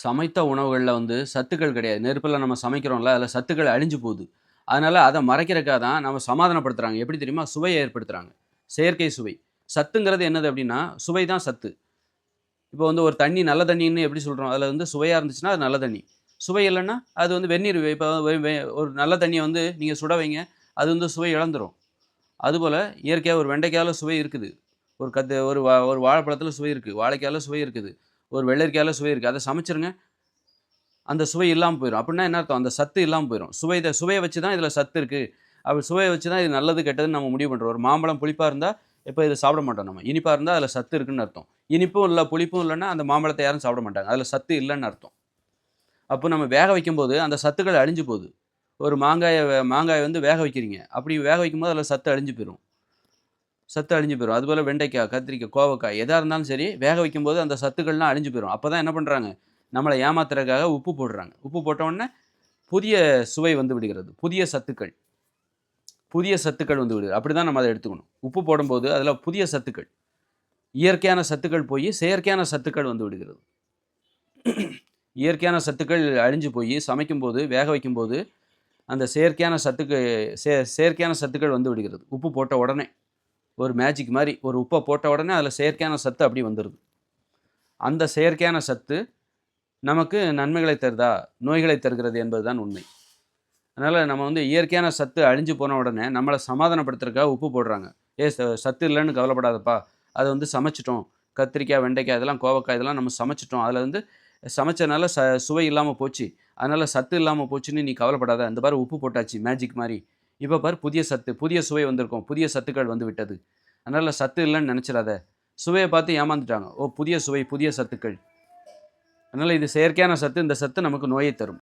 சமைத்த உணவுகளில் வந்து சத்துக்கள் கிடையாது. நெருப்பில் நம்ம சமைக்கிறோம்ல அதில் சத்துக்கள் அழிஞ்சு போகுது. அதனால் அதை மறைக்கிறக்காக தான் நம்ம சமாதானப்படுத்துகிறாங்க எப்படி தெரியுமா? சுவையை ஏற்படுத்துகிறாங்க செயற்கை சுவை. சத்துங்கிறது என்னது அப்படின்னா சுவை தான் சத்து. இப்போ வந்து ஒரு தண்ணி நல்ல தண்ணின்னு எப்படி சொல்கிறோம் அதில் வந்து சுவையாக இருந்துச்சுன்னா அது நல்ல தண்ணி. சுவை இல்லைன்னா அது வந்து வெந்நீர் இப்போ ஒரு நல்ல தண்ணியை வந்து நீங்கள் சுட வைங்க அது வந்து சுவை இழந்துரும். அதுபோல் இயற்கையாக ஒரு வெண்டைக்காயில் சுவை இருக்குது. ஒரு கத்து ஒரு வா ஒரு வாழைப்பழத்தில் சுவை இருக்குது வாழைக்காயில் சுவை இருக்குது. ஒரு வெள்ளரிக்காயில் சுவை இருக்குது அதை சமைச்சிருங்க. அந்த சுவை இல்லாமல் போயிடும் அப்படின்னா என்ன அர்த்தம்? அந்த சத்து இல்லாமல் போயிடும் சுவை இதை சுவையை வச்சு தான் இதில் சத்து இருக்குது அப்படி சுவையை வச்சு தான் இது நல்லது கெட்டதுன்னு நம்ம முடிவு பண்ணுறோம் ஒரு மாம்பழம் புளிப்பாக இருந்தால் இப்போ இதை சாப்பிட மாட்டோம் நம்ம? இனிப்பாக இருந்தால் அதில் சத்து இருக்குன்னு அர்த்தம். இனிப்பும் இல்லை புளிப்பும் இல்லைன்னா அந்த மாம்பழத்தை யாரும் சாப்பிட மாட்டாங்க. அதில் சத்து இல்லைன்னு அர்த்தம். அப்போ நம்ம வேக வைக்கும்போது அந்த சத்துக்கள் அழிஞ்சு போகுது. ஒரு மாங்காயை மாங்காயை வந்து வேக வைக்கிறீங்க. அப்படி வேக வைக்கும்போது அதில் சத்து அழிஞ்சு போயிடும் சத்து அழிஞ்சு போயிடும் அதுபோல் வெண்டைக்காய் கத்திரிக்காய் கோவக்காய் எதாக இருந்தாலும் சரி வேக வைக்கும்போது அந்த சத்துக்கள்லாம் அழிஞ்சு போயிடும் அப்போ தான் என்ன பண்ணுறாங்க நம்மளை ஏமாத்துறதுக்காக உப்பு போடுறாங்க. உப்பு போட்ட உடனே புதிய சுவை வந்து விடுகிறது. புதிய சத்துக்கள். புதிய சத்துக்கள் வந்து விடுகிறது. அப்படி தான் நம்ம அதை எடுத்துக்கணும். உப்பு போடும்போது அதில் புதிய சத்துக்கள். இயற்கையான சத்துக்கள் போய் செயற்கையான சத்துக்கள் வந்து விடுகிறது. இயற்கையான சத்துக்கள் அழிஞ்சு போய் சமைக்கும்போது வேக வைக்கும்போது அந்த செயற்கையான சத்துக்கு சே செயற்கையான சத்துக்கள் வந்து விடுகிறது. உப்பு போட்ட உடனே. ஒரு மேஜிக் மாதிரி ஒரு உப்பை போட்ட உடனே அதில் செயற்கையான சத்து அப்படி வந்துடுது அந்த செயற்கையான சத்து நமக்கு நன்மைகளை தருதா? நோய்களை தருகிறது என்பதுதான் உண்மை. அதனால் நம்ம வந்து இயற்கையான சத்து அழிஞ்சு போன உடனே நம்மளை சமாதானப்படுத்துறதுக்காக உப்பு போடுறாங்க. ஏ சத்து இல்லைன்னு கவலைப்படாதப்பா. அதை வந்து சமைச்சிட்டோம். கத்திரிக்காய் வெண்டைக்காய் இதெல்லாம் கோவக்காய் இதெல்லாம் நம்ம சமைச்சிட்டோம். அதில் வந்து சமைச்சனால ச சுவை இல்லாமல் போச்சு. அதனால் சத்து இல்லாமல் போச்சுன்னு நீ கவலைப்படாத. இந்த மாதிரி உப்பு போட்டாச்சு மேஜிக் மாதிரி. இப்போ பார் புதிய சத்து புதிய சுவை வந்திருக்கும். புதிய சத்துக்கள் வந்து விட்டது. அதனால் சத்து இல்லைன்னு நினச்சிடாத. சுவையை பார்த்து ஏமாந்துட்டாங்க. ஓ புதிய சுவை புதிய சத்துக்கள். அதனால் இது செயற்கையான சத்து இந்த சத்து நமக்கு நோயை தரும்.